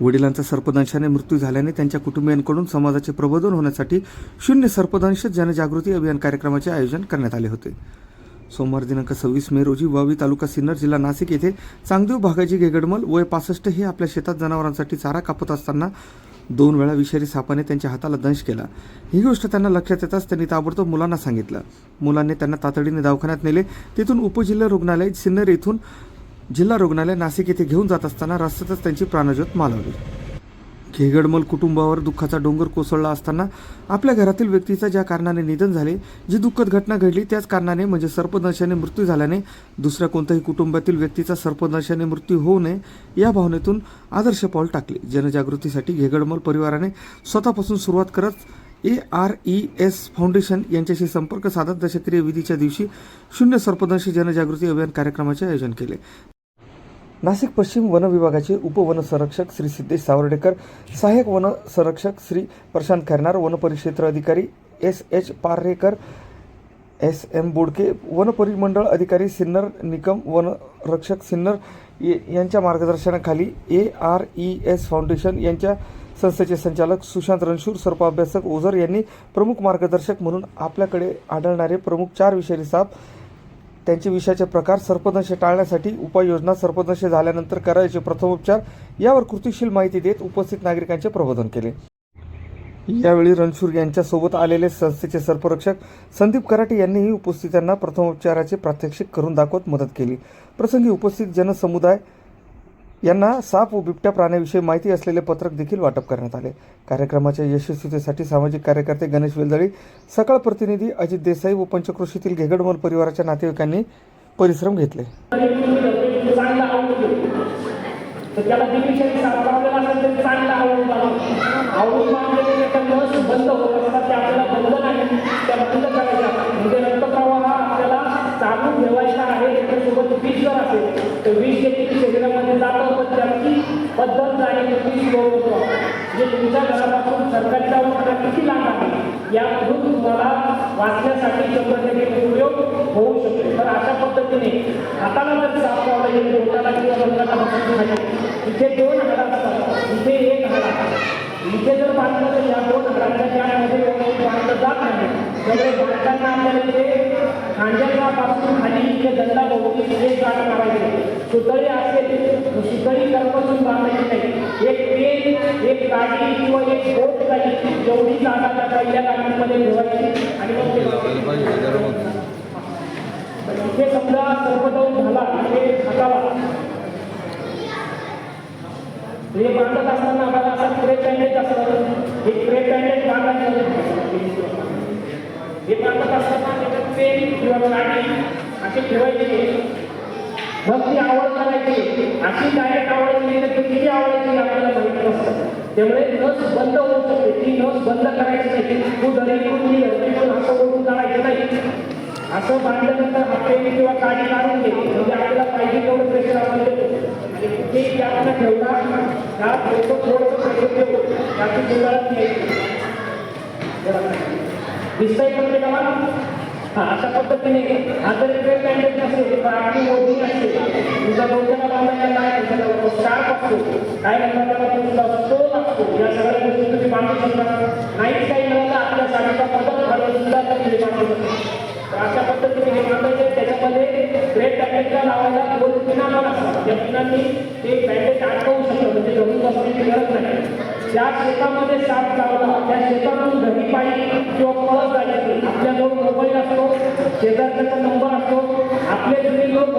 वडिलांचा सर्पदंशाने मृत्यू झाल्याने त्यांच्या कुटुंबियांकडून समाजाचे प्रबोधन होण्यासाठी शून्य सर्पदंश जनजागृती अभियान कार्यक्रमाचे आयोजन करण्यात आले होते. सोमवार दिनांक सव्वीस मे रोजी वावी तालुका सिन्नर जिल्हा नाशिक येथे चांगदेव भागाजी गेगडमल वय पासष्ट हे आपल्या शेतात जनावरांसाठी चारा कापत असताना दोन वेळा विषारी सापाने त्यांच्या हाताला दंश केला. ही गोष्ट त्यांना लक्षात येताच त्यांनी ताबडतोब मुलांना सांगितलं. मुलांनी त्यांना तातडीने दवाखान्यात नेले. तिथून उपजिल्हा रुग्णालय सिन्नर येथून जिल्हा रुग्णालय नाशिक येथे घेऊन जात असताना रस्त्यातच त्यांची प्राणज्योत मालवली. घेगडमल कुटुंबावर दुःखाचा डोंगर कोसळला असताना आपल्या घरातील व्यक्तीचा ज्या कारणाने निधन झाले जी दुःखद घटना घडली त्याच कारणाने म्हणजे सर्पदंशाने मृत्यू झाल्याने दुसऱ्या कोणत्याही कुटुंबातील व्यक्तीचा सर्पदंशाने मृत्यू होऊ नये या भावनेतून आदर्श पाऊल टाकले. जनजागृतीसाठी घेगडमल परिवाराने स्वतःपासून सुरुवात करत A R E S foundation यांच्याशी संपर्क साधत दशक्रिय विधीच्या दिवशी शून्य सर्पदंश जनजागृती अभियान कार्यक्रमाचे आयोजन केले. नाशिक पश्चिम वन विभागाचे उपवनसंरक्षक श्री सिद्धेश सावर्डेकर सहाय्यक वन संरक्षक श्री प्रशांत खैरनार वनपरिक्षेत्र अधिकारी S H Parekar S M Bodke one परिमंडळ अधिकारी सिन्नर निकम वनरक्षक सिन्नर यांच्या मार्गदर्शनाखाली A R E S foundation यांच्या संस्थेचे संचालक सुशांत रणशूर सर्प अभ्यासक ओझर यांनी प्रमुख मार्गदर्शक म्हणून आपल्याकडे आढळणारे प्रमुख चार विषारी साप त्यांचे विषयाचे प्रकार सर्पदंश टाळण्यासाठी उपाययोजना सर्पदंश झाल्यानंतर करायचे प्रथमोपचार यावर कृतीशील माहिती देत उपस्थित नागरिकांचे प्रबोधन केले. यावेळी रणशूर यांच्यासोबत आलेले संस्थेचे सर्परक्षक संदीप कराटे यांनीही उपस्थितांना प्रथमोपचाराचे प्रात्यक्षिक करून दाखवत मदत केली. प्रसंगी उपस्थित जनसमुदाय यांना साप व बिबट्या प्राण्याविषयी माहिती असलेले पत्रक देखील वाटप करण्यात आले. कार्यक्रमाच्या यशस्वीतेसाठी सामाजिक कार्यकर्ते गणेश वेलदळी सकाळ प्रतिनिधी अजित देसाई व पंचक्रोशीतील घेगडमल परिवाराच्या नातेवाईकांनी परिश्रम घेतले. चांगला पण त्याची पद्धत जाणे होतो. म्हणजे तुमच्या घरापासून सरकारच्या दवाखाना किती लांब आहे? यामधून तुम्हाला वाचण्यासाठी शंभर टक्के उपयोग होऊ शकतो. तर अशा पद्धतीने हाताला जर साप लावलं गेलं बोटाला किंवा बंगाला बसून इथे दोन हात असतात. इथे एक हात आहे. इथे जर बांधलं तर या दोन हातांच्या त्यामध्ये व्यवस्थित बांधलं जात नाही. त्यामुळे बांधताना आपल्याला ते खांद्यापासून खाली इथे दंडा भोवती एक गाठ मारायची सुतळी असेल सुतळी करपासून बांधायची नाही. एक पेन एक गाडी किंवा एक बोट गाडी जेवढी जागा त्या पहिल्या गाडीमध्ये ठेवायची आणि मग ते बांधायची. तर इथे समजा सर्पदंश झाला हे हाताला हे बांधत असताना आम्हाला असा क्रे पॅन्डेज असतं हे क्रे पॅन्डेज बांधायचं हे बांधत असताना त्याच्यात पेन किंवा गाडी अशी ठेवायची. मग ती आवड करायची. अशी डायरेक्ट आवड केली तर किती आवडायची आपल्याला माहिती नसतं. त्यामुळे नस बंद होऊ शकते. ती नस बंद करायची नाही. तू दरी मी पण असं ओढून काढायचं नाही. असं बांधल्यानंतर हाते किंवा काडी काढून घे. म्हणजे आपल्याला पाहिजे तेवढं प्रेशर आपण देतो. आणि ते आपण ठेवला त्या थोडं थोडं प्रेशर देतो. त्याची गुंडाळत नाही. दिसतंय म्हणजे अशा पद्धतीने हा जर ट्रेन नसेल तर आपली मोठी नसते तुझा डोक्याला बांधायला काय त्याच्यावर शार्प असतो. काय म्हणतात त्याला? तुमचा स्टोन असतो. या सगळ्या गोष्टी तुम्ही बांधू शकता. नाहीच काही मिळालं आपल्या साडीचा पदक घालून सुद्धा तुम्ही बांधू शकता. अशा पद्धतीने हे बांधायचे त्याच्यामध्ये ग्रेट पॅकेजला लावायला दोन पिना पण असतात. त्या पिनांनी ते पॅकेज अडकवू शकतं म्हणजे घरून बसण्याची गरज नाही. ज्या शेतामध्ये साप लावला त्या शेतातून घरी पाणी किंवा पळत शेजारचा नंबर असतो आपले जुने लोक